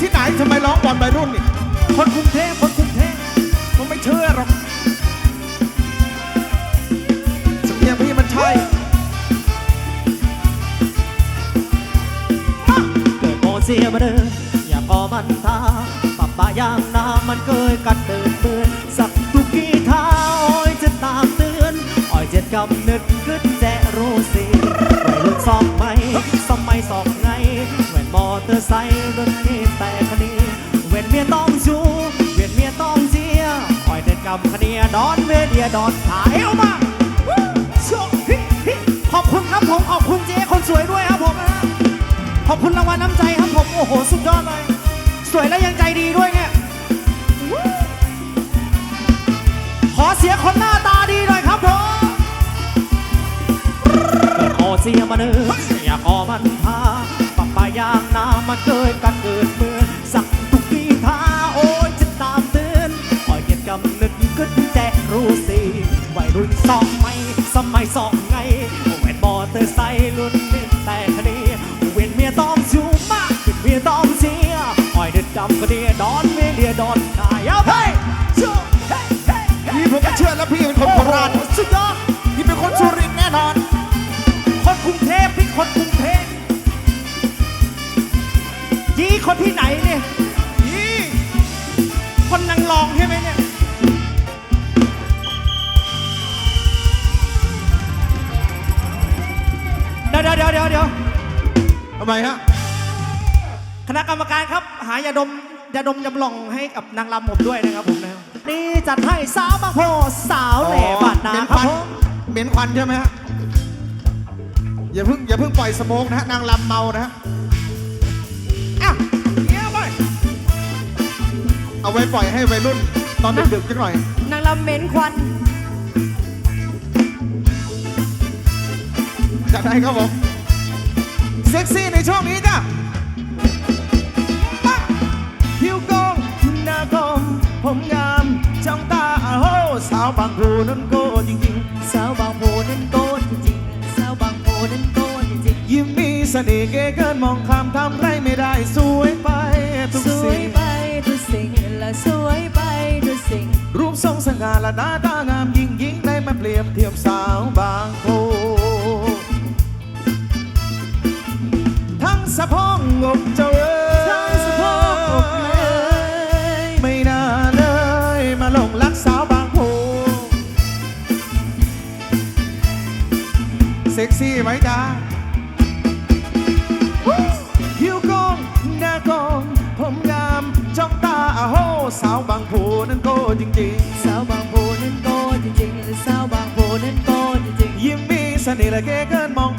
ที่ไหนทำไมร้องบอลวัยรุ่นนี่คนกรุงเทพคนกรุงเทพผมไม่เชื่อหรอกสำเนียงพี่มันใช่เกิดโมเสียมาเดินอย่าพอมันทาปับปายางน้ำมันเคยกัดเดินเตือนสักทุกกี่เท้าอ้อยจะตามเตือนอ้อยเจ็ดกำนึกขึ้นแจะรู้สิวัยรุ่นสองไหม ดอนเวเดียดอนขายเอามาชว์ฮิฮิขอบคุณครับผมขอบคุณเจ๊คนสวยด้วยครับผมนะขอบคุณรางวัลน้ำใจครับผมโอ้โหสุดยอดเลย สวยและยังใจดีด้วยเนี่ยขอเสียคนหน้าตาดีหน่อยครับผมเกิดโอเสียมาเนื้ออยากออมันพาปับปายางน้ำมันเกิดกันเกิดเมื่อ สองไม่สมัยสองไงแวนบอเตอร์ไซค์รุ่นนี้แต่คดีเวียนเมียต้องชูมากเป็นเมียต้องเสียอ้อยเด็ดดำคดีดอนเมียเดียดอนขายเอาไปชูเฮ้ยเฮ้ยเฮ้ยพี่ผมไม่เชื่อแล้วพี่เป็นคนโคราชโอ้โหสุดยอดพี่เป็นคนสุรินทร์แน่นอน คนกรุงเทพพี่คนกรุงเทพยี่คนที่ไหนเนี่ยยี่คนนางรองำไมฮะ คณะกรรมการครับ หายาดมยาดมจำลองให้กับนางรำผมด้วยนะครับผมนะครับนี่จัดให้สาวบางโพสาวแหล่บ้านนาเหม็นคครับวันผมเหม็นควันใช่ไหมฮะ อย่าเพิ่งอย่าเพิ่งปล่อยสโมกนะฮะนางลำเมานะฮะอ้าวเงี้ยไปเอาไว้ปล่อยให้วัยรุ่นตอนดึกๆจังหน่อย นางลำเหม็นควันจัดให้ครับผม เซ็กซี่ในช่วงนี้จ้ะมาผิวโกงหน้ากลมผมงามจ้องตาโอ้สาวบางโพนั้นโกจริงสาวบางโพนั้นโกนจริงๆ สาวบางโพนั้นโกนจริงๆ ยิ้มมีเสน่ห์เก๋เกินมองข้ามทำไรไม่ได้สวยไปทุกๆสวยสิ่งไปทุกสิ่งและสวยไปทุกสิ่ง รูปทรงสง่าและหน้าตางามยิ่งยิ่งได้มาเปรียบเทียบสาวบางโพ สะโพกอกเจ้าเอ๋ยทั้งสะโพกอกเลย ไม่น่าเลย มาหลงรักสาวบางโพเซ็กซี่ไหมจ๊ะผิวโกงหน้ากอง ผมงามจ้องตาอาโหสาวบางโพนั้นโกจริงสาวบางโพนั้นโกนจริงๆ สาวบางโพนั้นโกนจริงๆ ยิ้มมีเสน่ห์และเก๋เกินมอง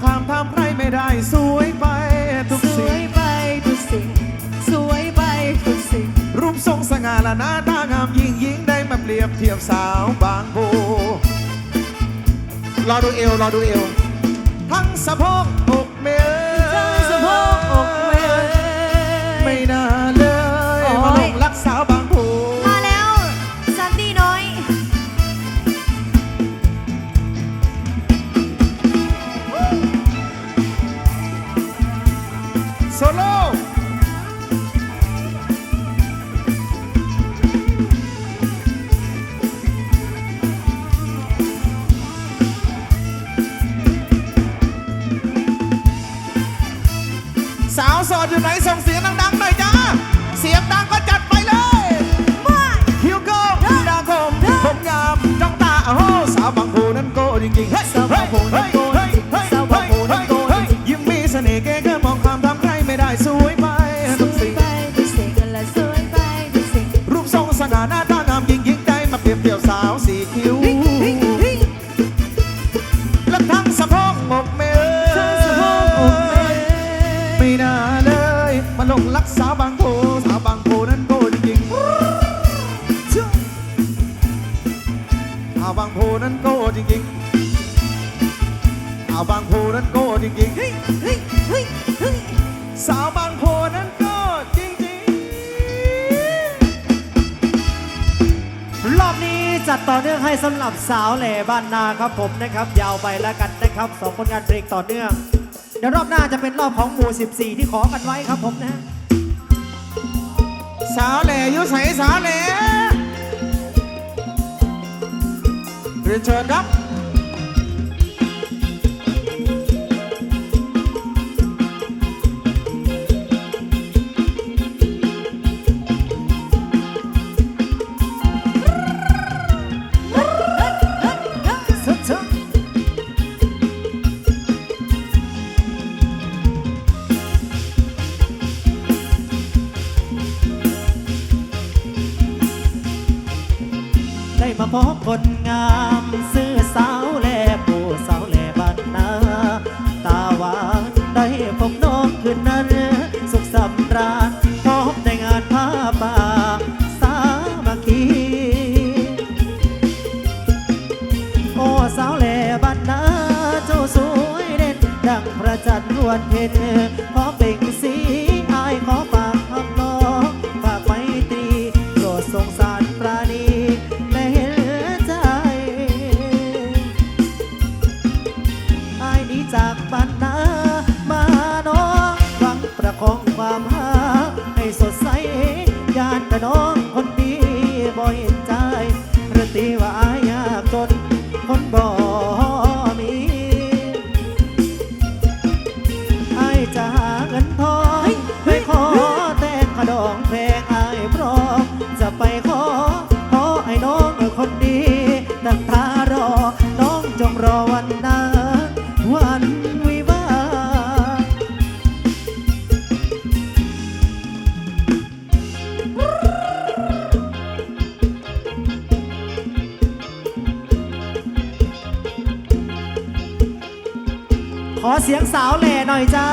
สง่าและหน้าตางามยิ่งยิ่งได้มาเปรียบเทียบสาวบางโพรอดูเอวรอดูเอว ทั้งสะโพกอกเมยทั้งสะโพกอกเว้ยไม่น่าเลยโอ้ยมาหลงรักสาวบางโพมาแล้วซันดี้น้อย โซโล่ ริงๆ สาวบางโพนั้นโกจริงๆฮิฮิฮิฮิสาวบางโพนั้นก็จริงๆ รอบนี้จัดต่อเนื่องให้สำหรับสาวแหล่บ้านนาครับผมนะครับ ยาวไปแล้วกันนะครับสองผลงานเพลงต่อเนื่อง เดี๋ยวรอบหน้าจะเป็นรอบของหมู่ 14 ที่ขอกันไว้ครับผมนะสาวแหล่อยุใสสาวแหล่เรี พระจันทร์รวนเพ็ญขอเนนั้นวันวิวาขอเสียงสาวแหล่หน่อยจ้า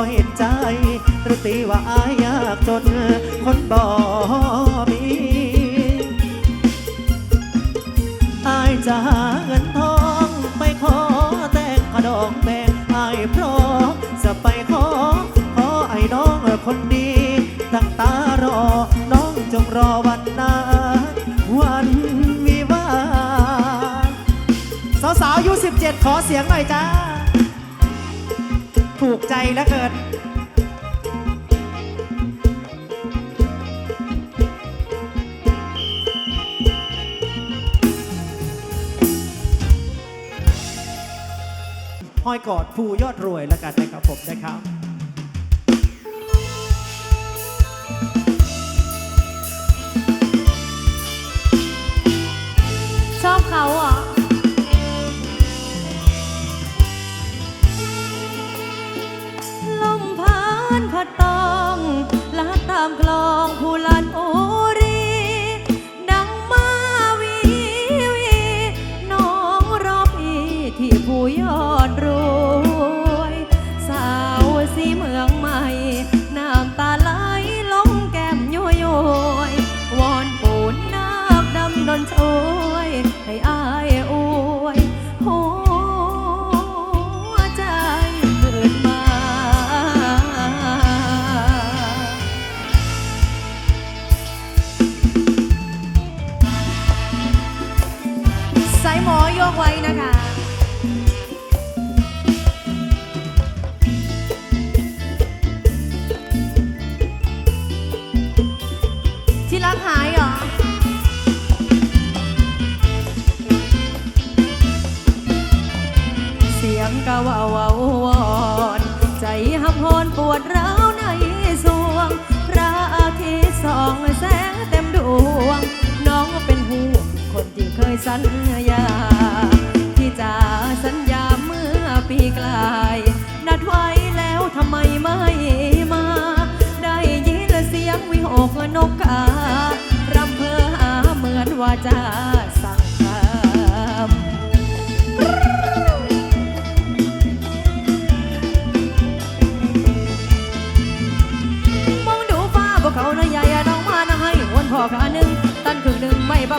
ก็เห็นใจ หรือตีว่าอายยากจน คนบ่มีอายจะหาเงินทองไปขอแต่งขดองแบ่งอายพร้อมจะไปขอ ขอไอ้น้องคนดีตั้งตารอ น้องจงรอวันนาวันวิวาห์สาวๆอายุ17 ขอเสียงหน่อยจ้า ใจแล้วเกินห้อยกอดผู้ยอดรวยแล้วกันนะครับผมนะครับ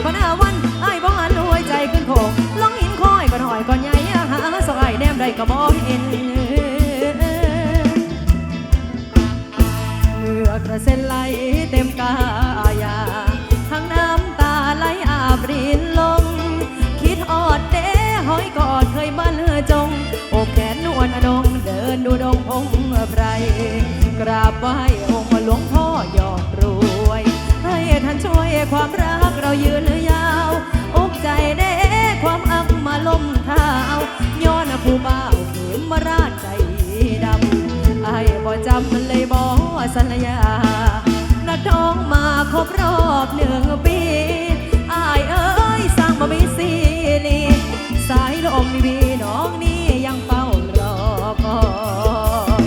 ปะพนาวันไอ้บ่หันหัวใจขึ้นโคงลองหินคอยก่อนหอยก่อนใหญ่หาสายแนมได้ก็บ่เห็นเหงื่อกระเซ็นไหลเต็มกายาทั้งน้ำตาไหลอาบรินลง คิดออดเด้หอยกอดเคยบ้านเลือจงโอบแขนนวลอนงเดินดูดงพงไพรกราบไหว้องค์หลวงพ่อยอดรวย ให้ท่านช่วยความรัก เรายืนยาวอกใจเด้ความอักมาล้มเท้าย้อนผู้บ่าวเข็มมาราชใจดำไอ้บ่จำมันเลยบ่สัญญานัดน้องมาครบรอบหนึ่งปีไอายเอ้ยสร้างมาไม่ซีนีสายลมมีบีน้องนี่ยังเฝ้ารอคอย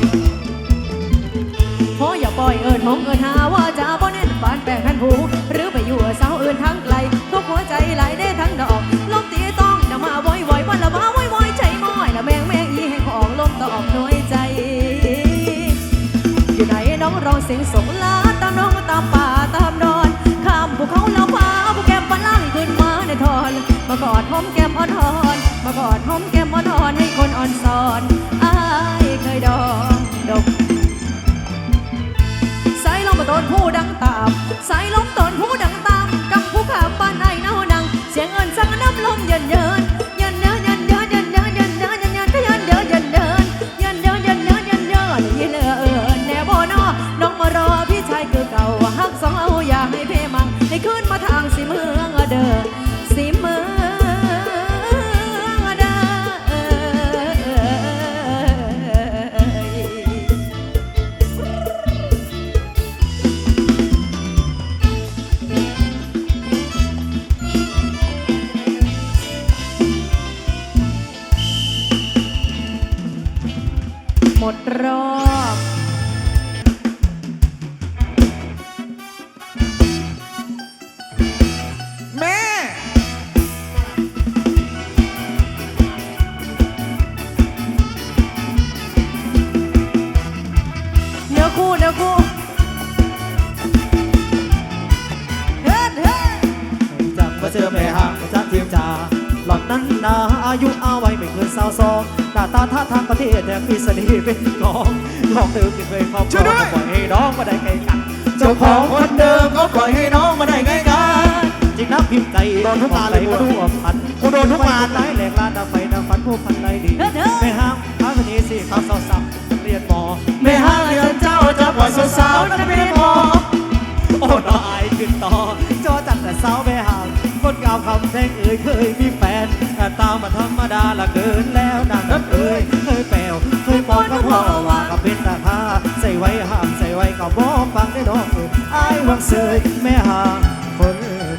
พออย่าปล่อยเอิญมองเอิญหาว่าจะบ่แน่นบานแปลงหันหู สงสงลาตามน้องตามป่าตามดอนข้ามภูเขาแล้วพาผู้แก้มปลาล่างขึ้นมาในทอนมากอดหอมแก้มอ่อนหอนมากอดหอมแก้มอ่อนหอนให้คนอ่อนสอน มดรอบแม่ เนื้อกูเเนื้อกูเฮ้เฮ้จำว่าเจอแม่ห่างจากทีมจ่าหล่อนนั้นนาอายุเอาไว้ไม่เกินสาวสองหน้าตาท่าทางประเทศแถมมีเส ที่เป็นของน้องเดิมที่เคยครอบครองก็ปล่อยให้น้องมาได้ไงกันเจ้าของคนเดิมก็ปล่อยให้น้องมาได้ไงกันจริงนักพิมพ์ใจโดนทุกงาเลยกูรู้ว่าพันกูโดนทุกงานไล่แหลกลานดัไฟดับฟันผู้พันไรดีไม่ห้ามพระคณีสี่ข้าวสาวสับเรียนหมอไม่ห้ามเรียนเจ้าจะปล่อยสาวๆนั้นไม่ได้พอโอ้น้ออายขึ้นต่อจอจัดแต่สาวไม่ห้ามคนกล่าวคำแพงเอ่ยเคยมีแฟนแต่ตามมาธรรมดาละเกินแล้วดัง ขาพ่อว่ากับเป็นตาพาใส่ไว้ห้ามใส่ไว้ก็บ่ฟังได้ดอกอายวังเสยแม่หาคน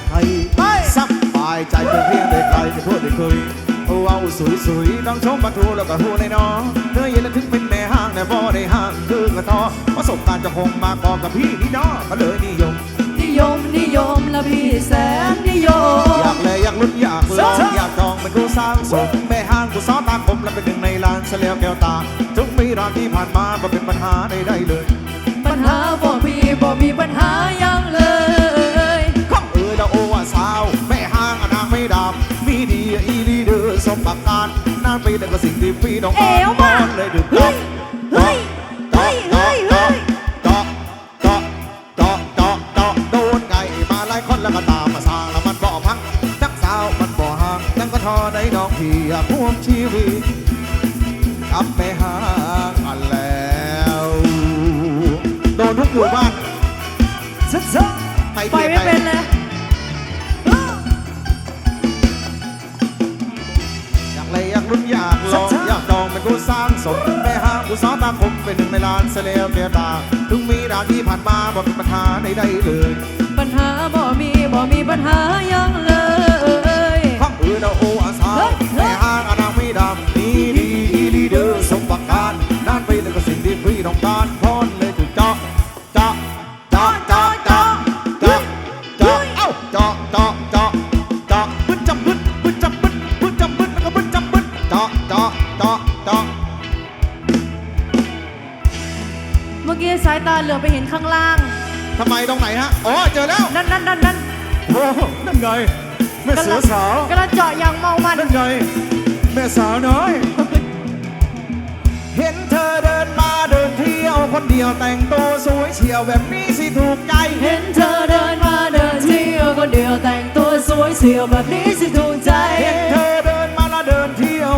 ไทยสบายใจเพียเพียงได้ใครจะพูดได้เคยเอาสวยๆวยน้องชมปลาทูแล้วก็หูในน้องเธอเย็นและถึงเป็นแม่ห้างแต่พ่ได้ห้างคือกระทอประสบการณ์จะคงมาบอกกับพี่นี่น้อก็เลยนิยม นิยมนิยมละพี่แสนนิยม อยากเลอยากลุ้นอยากลองอยากจองเป็นรูสร้างสมแม่ห้า สิ่งที่พี่ต้องกาอนเลยดึกเฮ้ยเฮ้ยเฮ้ยเฮ้ยเฮ้ยเจาะเจาะเจาะเจโดนไก่มาหลายคนแล้วก็ตามมาสางแล้วมันบ่พังทั้งสาวมันบ่ห่างทั้งก็ทอได้ดอกพี่อยากพ่วงชีวิตกลับไปหากันแล้วโดนทุกหมู่บ้านซึดซึไปไปไม่เป็นเลยอยากเลยอยากรุ่นอยาก สมแม่หาอุตสาหตาคมเป็นหนึ่งในล้านเสลียวเกียตา ถึงมีดาที่ผ่านมาบ่มีปัญหาใดๆเลย ปัญหาบ่มีบ่มีปัญหายังเลยข้องอื่นเอาโออาสาไม่หาอาณาไม่ดำ ข้างล่าง ทำไมตรงไหนฮะ อ๋อ เจอแล้ว นั่นนั่นนั่นนั่นโอ้นั่นไง แม่เสือสาวกำลัเจาะย่างเมามัน นั่นไง แม่สาวน้อย เห็นเธอเดินมาเดินเที่ยวคนเดียวแต่งตัวสวยเฉียวแบบนี้สิถูกใจ เห็นเธอเดินมาเดินเที่ยวคนเดียวแต่งตัวสวยเฉียวแบบนี้สิถูกใจ เห็นเธอ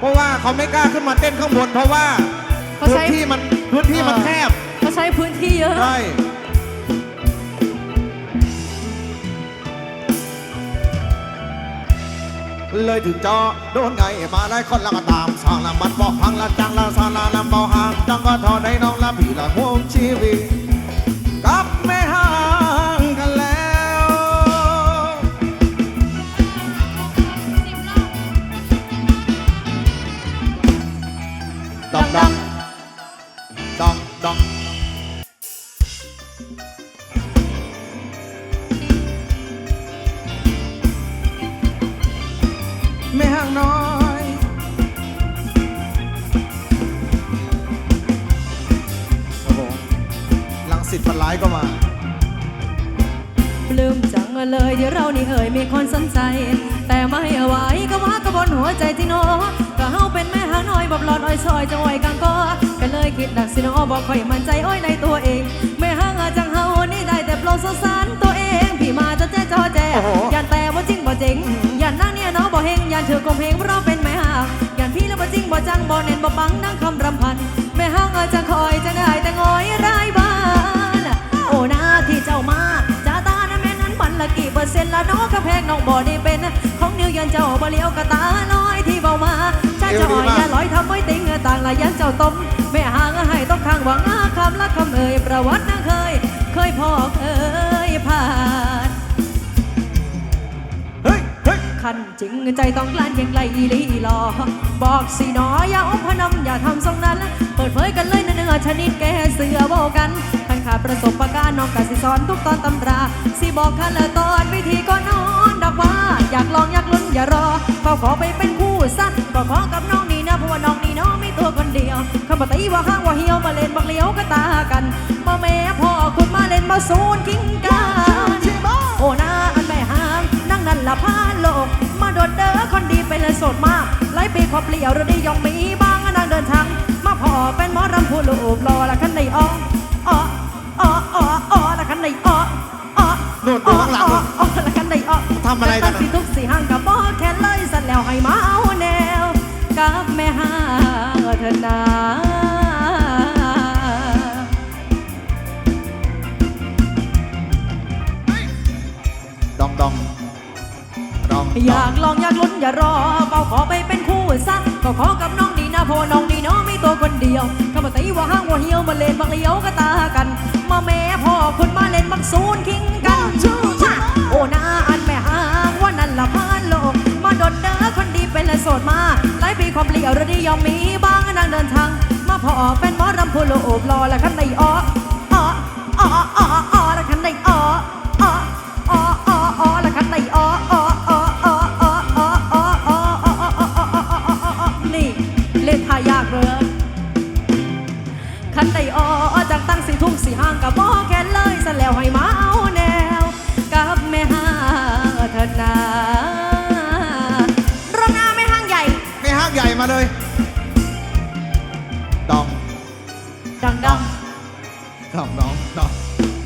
พราะว่าเขาไม่กล้าขึ้นมาเต้นข้างบนเพราะว่าเขาพื้ใช้ นที่มันพื้นที่มันแคบเขาใช้พื้นที่เยอะ ใช่เลยถึงจอโดนไงมาได้คนละก็ตามสร้างละมันบอกพังละจังละสาละลำเบาหางจังก็ทอได้น้องละพี่ละห่วงชีวิต น้อยโอ้โหลังสิตพันร้ายก็มา ปลื้มจังเลยที่เรานี่เอ่ยมีคนสนใจ แต่ไม่เอาไว้ก็ว่ากระบนหัวใจที่โนก็เฮาเป็นแม่หางน้อยบบหลอดอ้อยซอยจะไหวกังก็ก็เลยคิดดักสิโนบอกค่อยมั่นใจอ้อยในตัวเอง แม่หางอาจังเฮานี่ได้แต่โปรดสงสารตัวเองพี่มาจะแจ้จอแจโอ้โห ยันแต่ว่าจริงบ่จริง ยานเธอกลมเพลงเพราะเป็นแม่ห่างยันพี่แล้วบ่จริงบ่จังบ่เน้นบ่ปังนั่งคำรำพัน แม่ห่างอาจจะคอยจะได้แต่งอยรายบ้านโอ้หน้าที่เจ้ามาจ้าตานะแม่นั้นมันละกี่เปอร์เซ็นต์ละน้องกระแพงน้องบ่ได้เป็น ของนิวยันเจ้าบ่เลี้ยวกระตาลอยที่เบามาจ้าจะอ่อยอย่าลอยทำไว้ติงต่างละยันเจ้าต้มแม่ห่างให้ต้องทางหวังคำละคำเอ่ยประวัตินางเคย เคยพอเคยผ่าน คันจริงใจต้องกลั้นยังไกลอีลีลอ บอกสิหนออย่าอมพนมอย่าทำทรงนั้น เปิดเผยกันเลยเนื้อชนิดแกเสือโบกันขันขาประสบการน้องกะสิสอนทุกตอนตำรา สิบอกกันละตอนวิธีก็นอนดอกว่า อยากลองอยากลุ้นอย่ารอก็ขอไปเป็นคู่สั้นก็ขอกับน้องนี่นะเพราะว่าน้องนี่น้องไมีตัวคนเดียวคำปตีว่าห้างว่าเหี่ยวมาเล่นบักเลี้ยวก็ตากันมาแม่พ่อคุณมาเล่นมาซูนทิ้งกัน โลก มาโดดเด้อคนดีเป็นเลยโสดมากหลายปีขอเปลี่ยวเราได้ยองมีบ้างนางเดินทาง มาพอเป็นหมอรำผู้ลูกรอละคันในอ้ออ้ออ้ออ้ออ้อละคันในอ้ออ้อนู่นดูข้างหลังนู่นอ้อละคันในอ้อทำอะไรกันอะสิทุกสี่ห้างกับบ่แค่เลยสันแล้วให้มาเอาแนว กับแม่หางเถอะนา อยากลองอยากลุ้นอย่ารอเป่าขอไปเป็นคู่สั้นก็ขอกับน้องดีนะเพราะน้องดีน้องมีตัวคนเดียวก็มาตีว่าห้างว่าเหี่ยวมาเล่นบักเลี้ยวก็ตากัน มาแม่พ่อคุณมาเล่นบักซูนคิงกันโอ้นาอันแม่ห้างว่านั่นละพานโลก มาโดดเด้อคนดีเป็นและโสดมาหลายปีความเปลี่ยวระดียอมมีบ้างนางเดินทาง มาพ่อเป็นหมอรำผู้โลบรอและคันในอ้ออ้ออ้อ cámara, ¿eh?